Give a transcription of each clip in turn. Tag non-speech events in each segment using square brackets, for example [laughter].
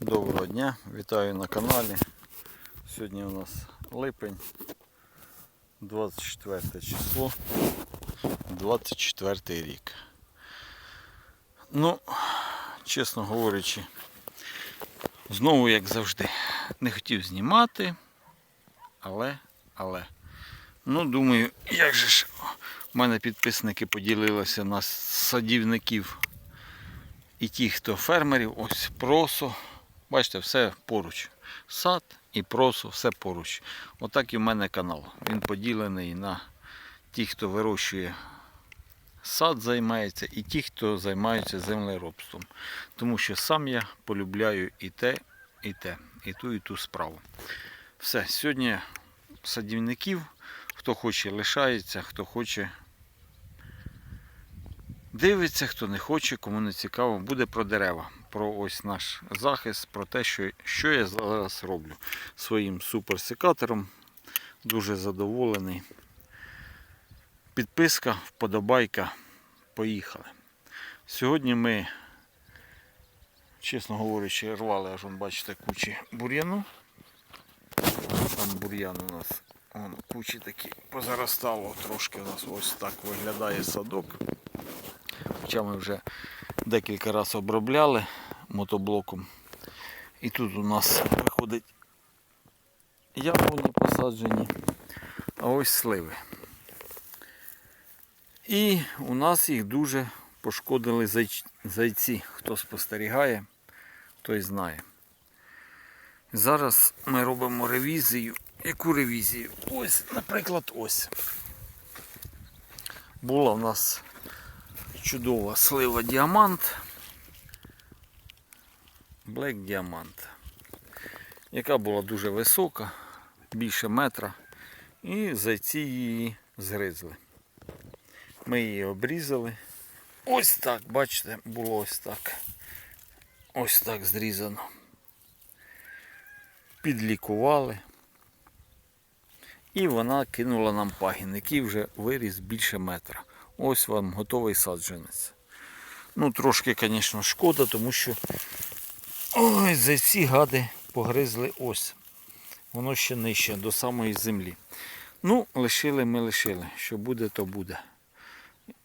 Доброго дня, вітаю на каналі. Сьогодні у нас липень, 24 число, 24 рік. Ну, чесно говорячи, знову як завжди, не хотів знімати, але, але. Ну, думаю, як же ж у мене підписники поділилися на садівників і ті, хто фермерів, ось просо. Бачите, все поруч. Сад і просо, все поруч. Отак і в мене канал. Він поділений на ті, хто вирощує сад, займається, і ті, хто займаються землеробством. Тому що сам я полюбляю і те, і те, і ту, і ту справу. Все, сьогодні садівників, хто хоче, лишається, хто хоче. Дивиться, хто не хоче, кому не цікаво, буде про дерева, про ось наш захист, про те, що, що я зараз роблю своїм суперсекатором. Дуже задоволений. Підписка, вподобайка. Поїхали. Сьогодні ми, чесно говорячи, рвали, аж бачите, кучі бур'яну. Там бур'ян у нас вон, кучі такі позаростало трошки. У нас ось так виглядає садок. Хоча ми вже декілька разів обробляли мотоблоком. І тут у нас виходить яблуні посаджені, а ось сливи. І у нас їх дуже пошкодили зайці. Хто спостерігає, той знає. Зараз ми робимо ревізію. Яку ревізію? Ось, наприклад, ось. Була в нас чудова слива діамант. Black діамант. Яка була дуже висока, більше метра. І зайці її згризли. Ми її обрізали. Ось так, бачите, було ось так. Ось так зрізано. Підлікували. І вона кинула нам пагін, який вже виріс більше метра. Ось вам готовий саджанець. Ну, трошки, звісно, шкода, тому що ой, за ці гади погризли ось. Воно ще нижче, до самої землі. Ну, лишили ми лишили. Що буде, то буде.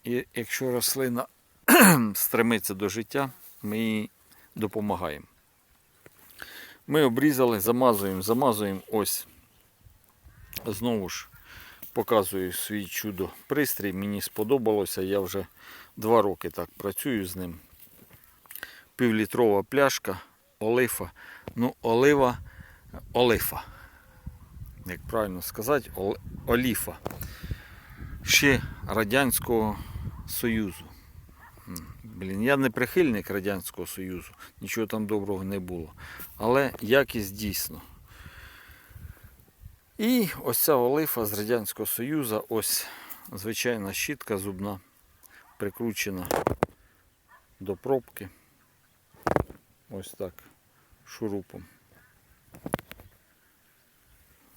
І якщо рослина [clears throat] стремиться до життя, ми їй допомагаємо. Ми обрізали, замазуємо, замазуємо ось. Знову ж показую свій чудо пристрій. Мені сподобалося. Я вже два роки так працюю з ним. Півлітрова пляшка, олифа. Ну, олива, олифа. Як правильно сказати, оліфа. Ще Радянського Союзу. Блін, я не прихильник Радянського Союзу, нічого там доброго не було. Але якість дійсно. І ось ця олифа з Радянського Союзу, ось звичайна щітка зубна, прикручена до пробки. Ось так, шурупом.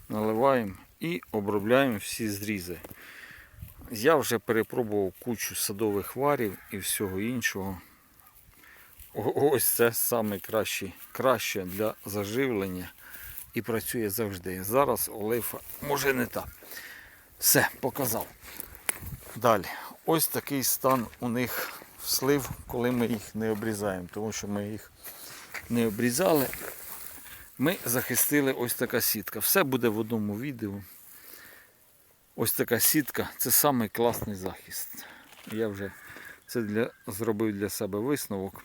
Наливаємо і обробляємо всі зрізи. Я вже перепробував кучу садових варів і всього іншого. Ось це саме краще, краще для заживлення і працює завжди. Зараз олифа може не та. Все, показав. Далі. Ось такий стан у них слив, коли ми їх не обрізаємо, тому що ми їх не обрізали. Ми захистили ось така сітка. Все буде в одному відео. Ось така сітка це самий класний захист. Я вже це для, зробив для себе висновок.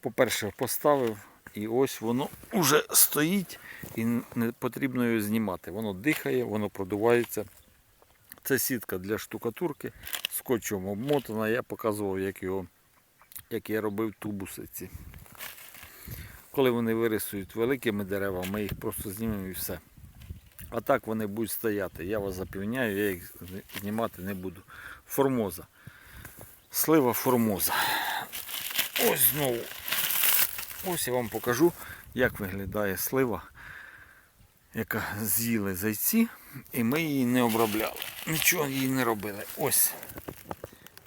По-перше, поставив і ось воно вже стоїть і не потрібно його знімати. Воно дихає, воно продувається. Це сітка для штукатурки, скотчем обмотана. Я показував, як, його, як я робив тубуси ці. Коли вони вирисують великими деревами, ми їх просто знімемо і все. А так вони будуть стояти. Я вас запевняю, я їх знімати не буду. Формоза. Слива формоза. Ось знову. Ось я вам покажу, як виглядає слива, яка з'їли зайці, і ми її не обробляли. Нічого їй не робили. Ось.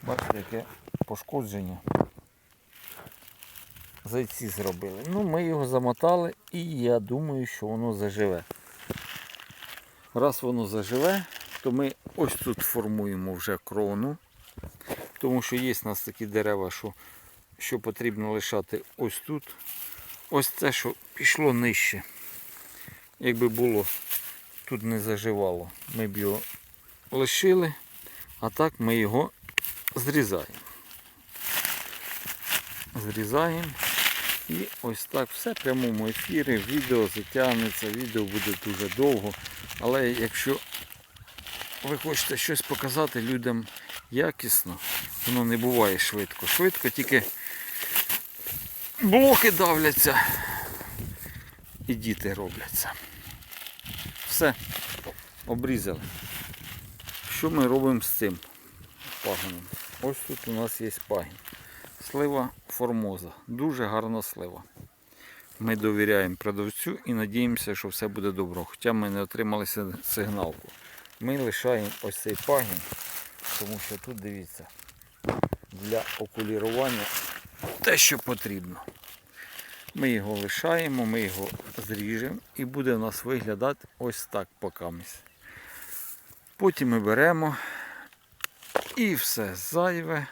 Бачите, яке пошкодження. зайці зробили. Ну, ми його замотали і я думаю, що воно заживе. Раз воно заживе, то ми ось тут формуємо вже крону. Тому що є в нас такі дерева, що, що потрібно лишати ось тут. Ось це, що пішло нижче. Якби було тут не заживало, ми б його лишили, а так ми його зрізаємо. Зрізаємо. І ось так все в прямому ефірі, відео затягнеться, відео буде дуже довго. Але якщо ви хочете щось показати людям якісно, воно не буває швидко. Швидко тільки блоки давляться і діти робляться. Все, обрізали. Що ми робимо з цим пагоном? Ось тут у нас є пагін. Слива формоза. Дуже гарна слива. Ми довіряємо продавцю і надіємося, що все буде добре. Хоча ми не отримали сигналку. Ми лишаємо ось цей пагін, тому що тут дивіться, для окулірування те, що потрібно. Ми його лишаємо, ми його зріжемо і буде у нас виглядати ось так покамість. Потім ми беремо і все зайве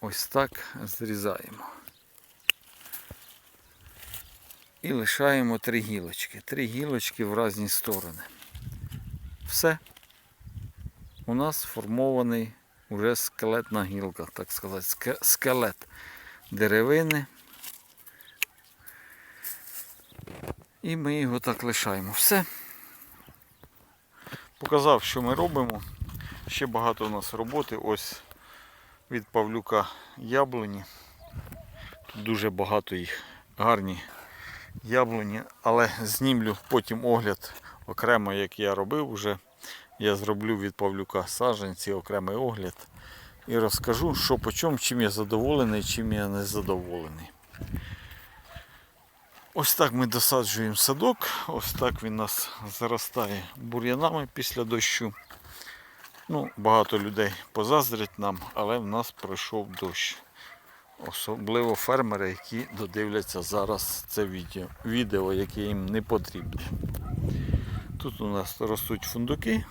ось так зрізаємо. І лишаємо три гілочки. Три гілочки в різні сторони. Все. У нас сформований уже скелетна гілка, так сказати, скелет деревини. І ми його так лишаємо. Все. Показав, що ми робимо. Ще багато у нас роботи. Ось від Павлюка яблуні. Тут дуже багато їх гарні яблуні, але знімлю потім огляд окремо, як я робив вже. Я зроблю від Павлюка саджанці окремий огляд і розкажу, що по чому, чим я задоволений, чим я не задоволений. Ось так ми досаджуємо садок, ось так він нас заростає бур'янами після дощу. Ну, багато людей позаздрять нам, але в нас пройшов дощ. Особливо фермери, які додивляться зараз це відео, відео яке їм не потрібне. Тут у нас ростуть фундуки,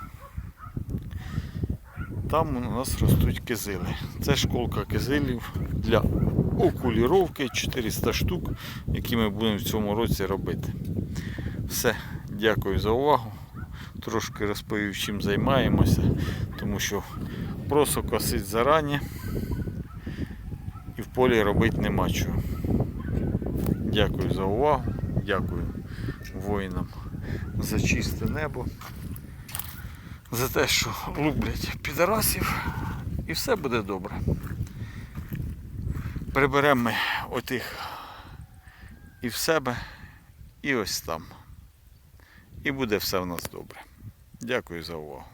там у нас ростуть кизили. Це школка кизилів для окуліровки 400 штук, які ми будемо в цьому році робити. Все, дякую за увагу. Трошки розповів, чим займаємося, тому що просто косить зарані і в полі робити нема чого. Дякую за увагу, дякую воїнам за чисте небо, за те, що люблять підарасів, і все буде добре. Приберемо ми отих і в себе, і ось там. І буде все в нас добре. Дякую за увагу.